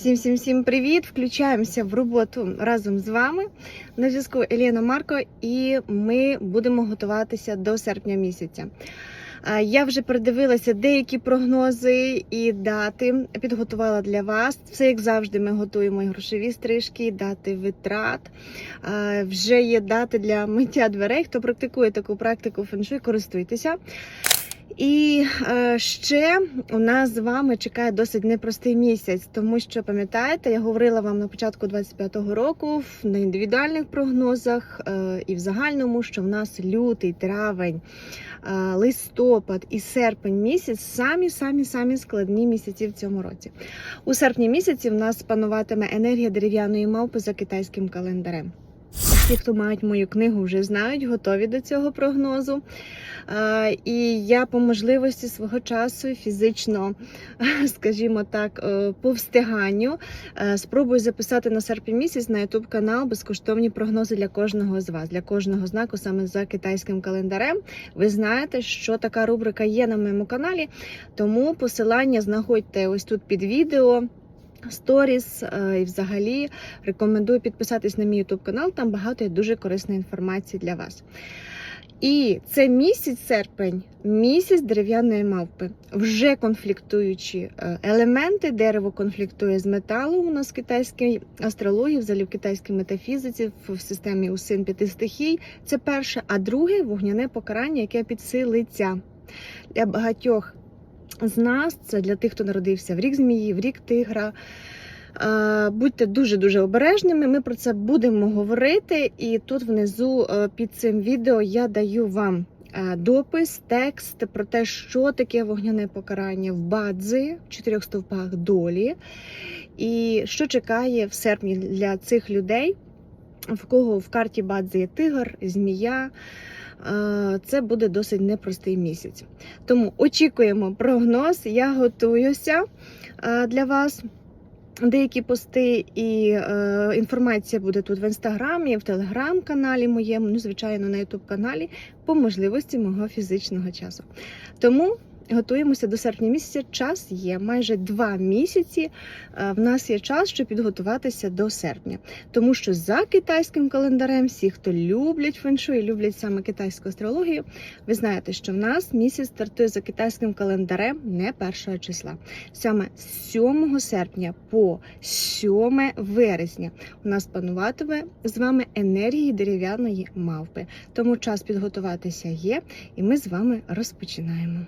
Всім всім всім привіт! Включаємося в роботу разом з вами. На зв'язку Еліна Марко, і ми будемо готуватися до серпня місяця. Я вже передивилася деякі прогнози і дати. Підготувала для вас. Все як завжди, ми готуємо і грошові стрижки, дати витрат. Вже є дати для миття дверей. Хто практикує таку практику феншуй, користуйтеся. І е, ще у нас з вами чекає досить непростий місяць, тому що пам'ятаєте, я говорила вам на початку 25-го року на індивідуальних прогнозах е, і в загальному, що в нас лютий, травень, е, листопад і серпень місяць самі самі самі складні місяці в цьому році. У серпні місяці в нас пануватиме енергія дерев'яної мавпи за китайським календарем. Ті, хто мають мою книгу, вже знають, готові до цього прогнозу. І я по можливості свого часу фізично, скажімо так, е, по встиганню е, спробую записати на серпень місяць на YouTube канал безкоштовні прогнози для кожного з вас, для кожного знаку саме за китайським календарем. Ви знаєте, що така рубрика є на моєму каналі, тому посилання знаходьте ось тут під відео. Сторіс е, і взагалі рекомендую підписатись на мій YouTube канал. Там багато є дуже корисної інформації для вас. І це місяць серпень, місяць дерев'яної мавпи. Вже конфліктуючі е, елементи. Дерево конфліктує з металом у нас в китайській астрології, взагалі в китайській метафізиці, в системі усин п'яти стихій. Це перше. А друге вогняне покарання, яке підсилиться для багатьох з нас. Це для тих, хто народився в рік змії, в рік тигра. Е, Будьте дуже-дуже обережними. Ми про це будемо говорити. І тут внизу е, під цим відео я даю вам е, допис, текст про те, що таке вогняне покарання в бадзи в чотирьох стовпах долі, і що чекає в серпні для цих людей, в кого в карті бадзи є тигр, змія. Е, Це буде досить непростий місяць. Тому очікуємо прогноз. Я готуюся е, для вас. Деякі пости і е, інформація буде тут в інстаграмі, в телеграм-каналі моєму, ну, звичайно, на ютуб-каналі, по можливості мого фізичного часу. Тому готуємося до серпня місяця. Час є майже два місяці. е, В нас є час, щоб підготуватися до серпня. Тому що за китайським календарем, всі, хто люблять феншу і люблять саме китайську астрологію, ви знаєте, що в нас місяць стартує за китайським календарем не першого числа. Саме з 7 серпня по 7 вересня у нас пануватиме з вами енергії дерев'яної мавпи. Тому час підготуватися є, і ми з вами розпочинаємо.